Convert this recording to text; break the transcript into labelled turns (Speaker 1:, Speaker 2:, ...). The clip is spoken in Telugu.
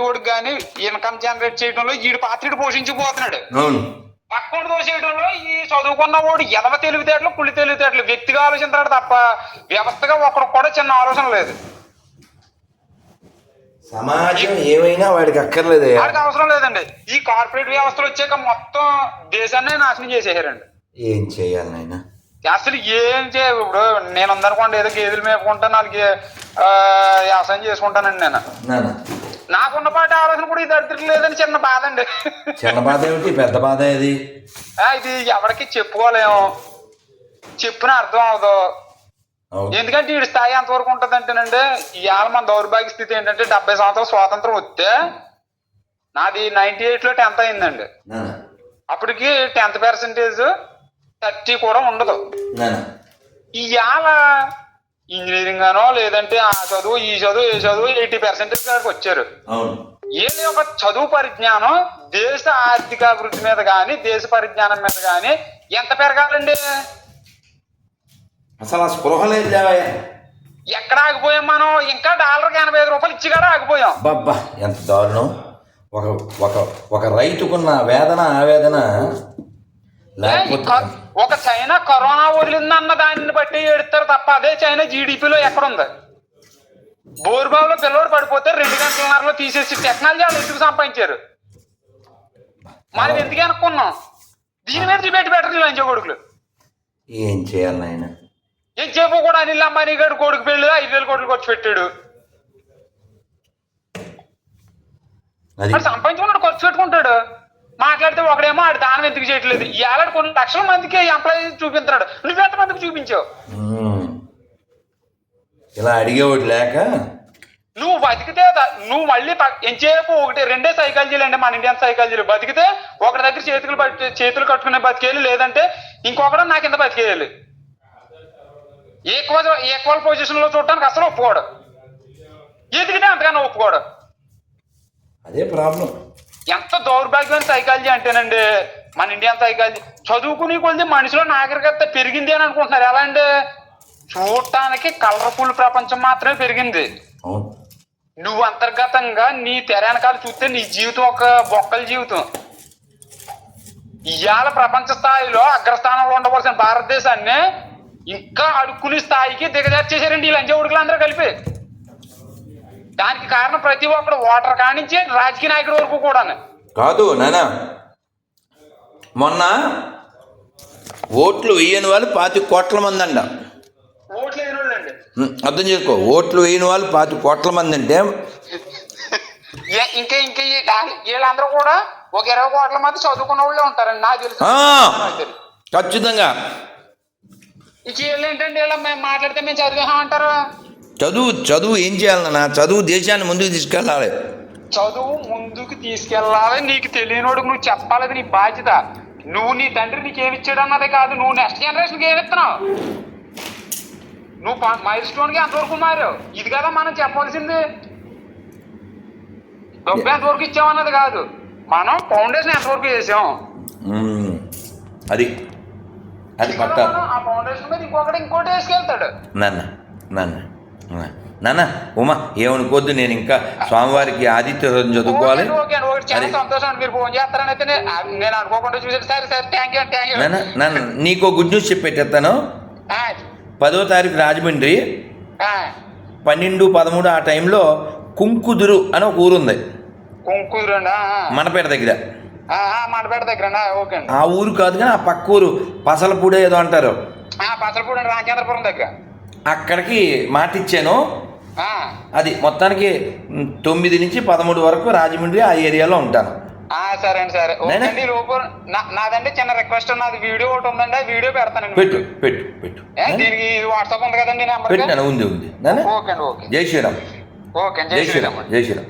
Speaker 1: వాడికి కానీ ఇన్కమ్ జనరేట్ చేయడంలో ఈడు పాత్రుడు పోషించిపోతున్నాడు.
Speaker 2: అవును.
Speaker 1: పక్కన దోసేయడంలో ఈ చదువుకున్న వాడు ఎదవ తెలివితేటలు కుళ్ళి తెలివితేటలు వ్యక్తిగా ఆలోచిస్తాడు తప్ప వ్యవస్థగా ఒకడు కూడా చిన్న ఆలోచన లేదు.
Speaker 2: సమాజం ఏమైనా వాడికి అక్కర్లేదు.
Speaker 1: వాడికి అవసరం లేదండి. ఈ కార్పొరేట్ వ్యవస్థలు వచ్చాక మొత్తం దేశాన్ని నాశనం చేసేసారండి.
Speaker 2: ఏం చేయాలి నాయన?
Speaker 1: అసలు ఏం చే ఇప్పుడు నేను ఉందనుకోండి ఏదో గేదెలు మేపుకుంటా నాలుగు వ్యవసాయం చేసుకుంటానండి నేను.
Speaker 2: నాన్న
Speaker 1: నాకున్న పాటి ఆలోచన కూడా ఇది దరిద్రం లేదని చిన్న బాధ అండి.
Speaker 2: చిన్న బాధ ఏమిటి? పెద్ద బాధ ఏది?
Speaker 1: ఆ, ఇది ఎవరికి చెప్పుకోలేము. చెప్పిన అర్థం అవదు. ఎందుకంటే ఈ స్థాయి ఎంతవరకు ఉంటదంటేనండి ఇవాళ మన దౌర్భాగ్య స్థితి ఏంటంటే డెబ్బై సంవత్సరాల స్వాతంత్రం వస్తే నాది నైన్టీ ఎయిట్లో టెన్త్ అయిందండి. అప్పటికి టెన్త్ పర్సెంటేజ్ థర్టీ కూడా ఉండదు. ఇవాళ ఇంజనీరింగ్ అనో లేదంటే ఆ చదువు ఈ చదువు ఈ చదువు ఎయిటీ పర్సెంటేజ్ దాకా వచ్చారు. ఏది ఒక చదువు పరిజ్ఞానం దేశ ఆర్థిక అభివృద్ధి మీద కానీ దేశ పరిజ్ఞానం మీద కానీ ఎంత పెరగాలండి?
Speaker 2: అసలు ఆ స్పృహ లేదు
Speaker 1: ఎక్కడ ఆగిపోయాం మనం? ఇంకా డాలర్కి ఎనభై ఐదు రూపాయలు ఇచ్చి కూడా ఆగిపోయాం.
Speaker 2: అబ్బబ్బా ఎంత దారుణం. ఒక ఒక ఒక రైతుకున్న వేదన ఆవేదన
Speaker 1: ఒక చైనా కరోనా వదిలిందన్న దానిని బట్టి ఎడతారు తప్ప అదే చైనా జీడిపిలో ఎక్కడుంది? బోరుబావులో పిల్లవాడు పడిపోతే రెండు గంటలన్నరలో తీసేసి టెక్నాలజీ వాళ్ళు ఎందుకు సంపాదించారు? మనం ఎందుకు అనుకున్నాం? దీని మీద డిబేట్ బెటర్ లంచ కొడుకులు.
Speaker 2: ఏం చేయాలి నాయన?
Speaker 1: ఏం చెప్పు కూడా అనిల్ అంబానీ గారు కొడుకు పెళ్ళి ఐదు వేల కోట్లు ఖర్చు పెట్టాడు. సంపాదించుకున్నాడు ఖర్చు పెట్టుకుంటాడు. మాట్లాడితే ఒకడేమో ఆడు దానం ఎందుకు చేయట్లేదు? ఇవాళ కొన్ని లక్షల మందికి ఎంప్లాయీ చూపించాడు నువ్వెంత మందికి చూపించావు.
Speaker 2: ఇలా అడిగేవాడు లేక?
Speaker 1: నువ్వు బతికితే నువ్వు మళ్ళీ ఎంతసేపు ఒకటి రెండే సైకాలజీలు అండి మన ఇండియన్ సైకాలజీలు బతికితే ఒకటి దగ్గర చేతులు పట్టి చేతులు కట్టుకునే బతికేయాలి లేదంటే ఇంకొకడు నా కింద బతికేయాలి. ఈక్వల్ ఈక్వల్ పొజిషన్లో చూడటానికి అసలు ఒప్పుకోడు. ఎదిగితే అంతగానో ఒప్పుకోడు.
Speaker 2: అదే ప్రాబ్లం
Speaker 1: ఎంత దౌర్భాగ్యమైన సైకాలజీ అంటేనండి. మన ఇండియన్ సైకాలజీ. చదువుకునే కొద్ది మనిషిలో నాగరికత పెరిగింది అని అనుకుంటున్నారు. ఎలా అండి చూడటానికి కలర్ఫుల్ ప్రపంచం మాత్రమే పెరిగింది. నువ్వు అంతర్గతంగా నీ తెర వెనకాల చూస్తే నీ జీవితం ఒక బొక్కల జీవితం. ఇవాళ ప్రపంచ స్థాయిలో అగ్రస్థానంలో ఉండవలసిన భారతదేశాన్ని ఇంకా అడుక్కునే స్థాయికి దిగజార్చేశారండి. ఈ లంచ ఉడుకులు అందరూ కలిపి. దానికి కారణం ప్రతి ఒక్కడు ఓటర్ కానించి రాజకీయ నాయకుడి వరకు కూడా
Speaker 2: కాదు నాన్న మొన్న ఓట్లు వేయని వాళ్ళు పాతి కోట్ల మంది అండ అర్థం చేసుకో ఓట్లు వేయని వాళ్ళు పాతి కోట్ల మంది అంటే.
Speaker 1: ఇంకా ఇంకా వీళ్ళందరూ కూడా ఒక ఇరవై కోట్ల మంది చదువుకున్న వాళ్ళే ఉంటారండి నాకు తెలుసు.
Speaker 2: ఖచ్చితంగా.
Speaker 1: ఇక వీళ్ళు ఏంటంటే వీళ్ళ మేము మాట్లాడితే మేము చదివాం అంటారు?
Speaker 2: చదువు చదువు ఏం చేయాలన్నా చదువు దేశాన్ని ముందుకు తీసుకెళ్ళాలి.
Speaker 1: చదువు ముందుకు తీసుకెళ్ళాలి. నీకు తెలియనోడికి నువ్వు చెప్పాలి నీ బాధ్యత. నువ్వు నీ తండ్రి నీకు ఏమి ఇచ్చాడు అన్నదే కాదు. నువ్వు నెక్స్ట్ జనరేషన్కి ఏమి ఇస్తున్నావు నువ్వు మైల్ స్టోన్కి ఎంతవరకు మారావు? ఇది కదా మనం చెప్పాల్సింది డబ్బు ఎంతవరకు ఇచ్చామన్నది కాదు. మనం ఫౌండేషన్ ఎంతవరకు చేసాం?
Speaker 2: అది అది
Speaker 1: ఆ ఫౌండేషన్ మీద ఇంకొకటి ఇంకోటి వేసుకెళ్తాడు.
Speaker 2: నాన్న నాన్న. నాన్న. ఉమా ఏమనుకోద్దు నేను ఇంకా స్వామివారికి ఆదిత్య హృదయం చదువుకోవాలి. నాన్న నీకో గుడ్ న్యూస్ చెప్పేటెత్తాను పదో తారీఖు రాజమండ్రి పన్నెండు పదమూడు ఆ టైంలో కుంకుదురు అని ఒక ఊరుంది. మనపేట దగ్గర.
Speaker 1: మండపేట దగ్గర ఓకే
Speaker 2: ఆ ఊరు కాదు కానీ ఆ పక్క ఊరు పసలపూడి ఏదో అంటారు.
Speaker 1: పసలపూడి అండి రామచంద్రపురం దగ్గర.
Speaker 2: అక్కడికి మాట ఇచ్చాను
Speaker 1: ఆ,
Speaker 2: అది మొత్తానికి తొమ్మిది నుంచి పదమూడు వరకు రాజమండ్రి ఆ ఏరియాలో ఉంటాను.
Speaker 1: సరే అండి ఓకే నాదండి చిన్న రిక్వెస్ట్ నాది వీడియో ఒకటి ఉందండి వీడియో పెడతానండి
Speaker 2: పెట్టు పెట్టు పెట్టు.
Speaker 1: దీనికి వాట్సాప్ ఉంది కదండి నెంబర్
Speaker 2: పెట్టాను ఉంది ఉంది. నాన్న
Speaker 1: ఓకే అండి ఓకే.
Speaker 2: జై శ్రీరామ్.
Speaker 1: ఓకే
Speaker 2: జై
Speaker 1: శ్రీరామ్
Speaker 2: జై శ్రీరామ్.